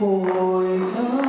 hồi thơ.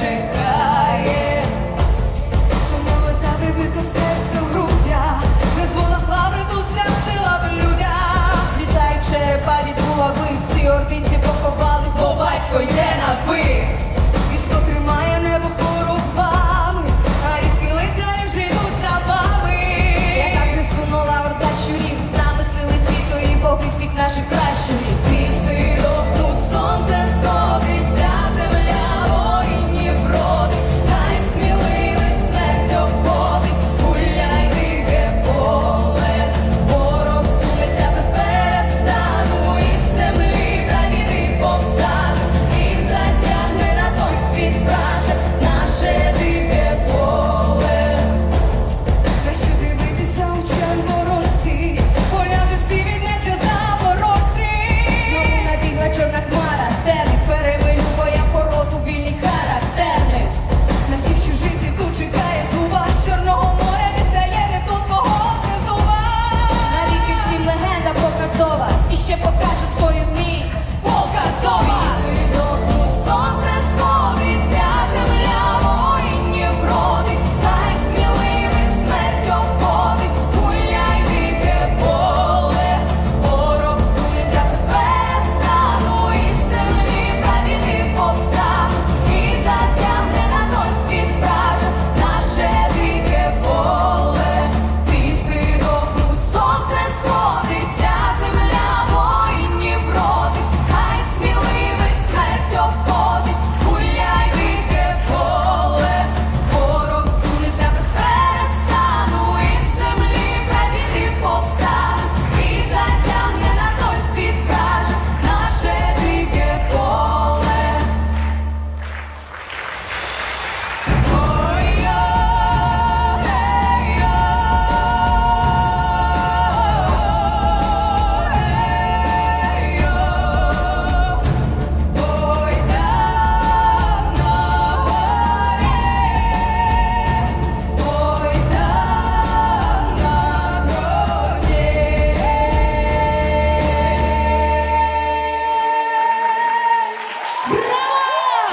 чекає, Тянули та вибито серце в грудях, на дзвонах лаври дуся сила черепа від голови, всі ординці поховались, бо батько йде на ви. Військо тримає небо хорубами, а різкі лицарі вже йдуть за вами. Я орда щурів, з сили світу і всіх наших пращурів.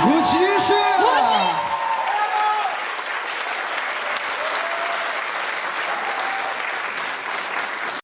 我其实。